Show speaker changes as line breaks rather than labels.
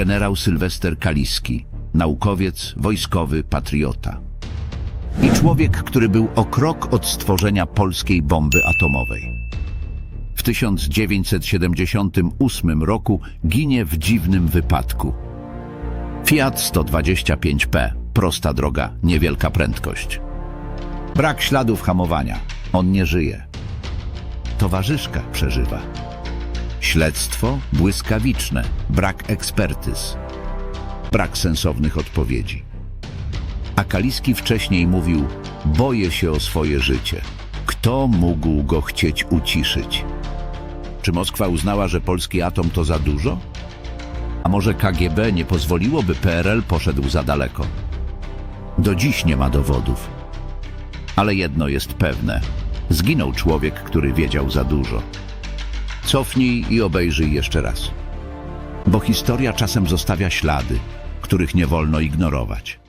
generał Sylwester Kaliski, naukowiec, wojskowy, patriota. I człowiek, który był o krok od stworzenia polskiej bomby atomowej. W 1978 roku ginie w dziwnym wypadku. Fiat 125P, prosta droga, niewielka prędkość. Brak śladów hamowania, on nie żyje. Towarzyszka przeżywa. Śledztwo błyskawiczne, brak ekspertyz, brak sensownych odpowiedzi. A Kaliski wcześniej mówił: Boję się o swoje życie. Kto mógł go chcieć uciszyć? Czy Moskwa uznała, że polski atom to za dużo? A może KGB nie pozwoliłoby PRL poszedł za daleko? Do dziś nie ma dowodów. Ale jedno jest pewne: zginął człowiek, który wiedział za dużo. Cofnij i obejrzyj jeszcze raz. Bo historia czasem zostawia ślady, których nie wolno ignorować.